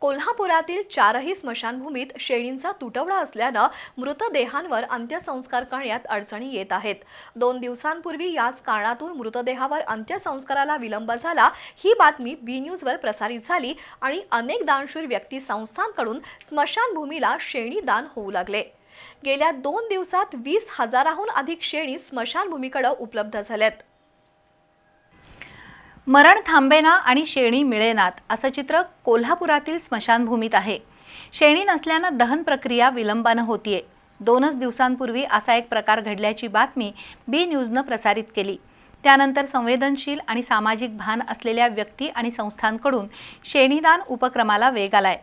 कोल्हापुरातील चारही स्मशानभूमीत शेळींचा तुटवडा असल्यानं मृतदेहांवर अंत्यसंस्कार करण्यात अडचणी येत आहेत. दोन दिवसांपूर्वी याच कारणातून मृतदेहावर अंत्यसंस्काराला विलंब झाला. ही बातमी बी न्यूजवर प्रसारित झाली आणि अनेक दानशूर व्यक्ती संस्थांकडून स्मशानभूमीला शेणी दान होऊ लागले. गेल्या दोन दिवसात वीस हजाराहून अधिक शेणी स्मशानभूमीकडे उपलब्ध झाल्यात. मरण थांबेना आणि शेणी मिळेनात असं चित्र कोल्हापुरातील स्मशानभूमीत आहे. शेणी नसल्यानं दहन प्रक्रिया विलंबानं होतीये. दोनच दिवसांपूर्वी असा एक प्रकार घडल्याची बातमी बी न्यूजनं प्रसारित केली. त्यानंतर संवेदनशील आणि सामाजिक भान असलेल्या व्यक्ती आणि संस्थांकडून शेणीदान उपक्रमाला वेग आलाय.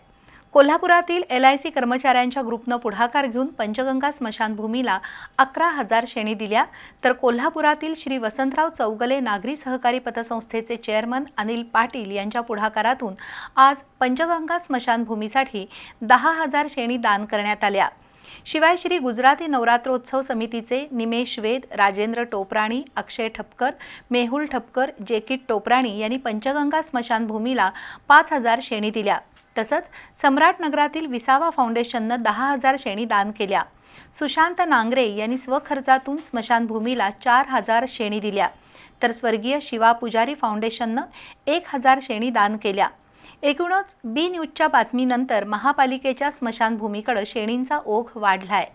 कोल्हापुरातील एल आय सी कर्मचाऱ्यांच्या ग्रुपनं पुढाकार घेऊन पंचगंगा स्मशानभूमीला अकरा हजार शेणी दिल्या. तर कोल्हापुरातील श्री वसंतराव चौगले नागरी सहकारी पतसंस्थेचे चेअरमन अनिल पाटील यांच्या पुढाकारातून आज पंचगंगा स्मशानभूमीसाठी दहा हजार शेणी दान करण्यात आल्या. शिवाय श्री गुजराती नवरात्रोत्सव समितीचे निमेश वेद राजेंद्र टोपराणी अक्षय ठपकर मेहुल ठपकर जेकिट टोपराणी यांनी पंचगंगा स्मशानभूमीला पाच हजार शेणी दिल्या. तसंच सम्राट नगरातील विसावा फाउंडेशननं दहा हजार शेणी दान केल्या. सुशांत नांगरे यांनी स्वखर्चातून स्मशानभूमीला चार हजार शेणी दिल्या. तर स्वर्गीय शिवा पुजारी फाउंडेशननं एक हजार शेणी दान केल्या. एकूणच बी न्यूजच्या बातमीनंतर महापालिकेच्या स्मशानभूमीकडे शेणींचा ओघ वाढलाय.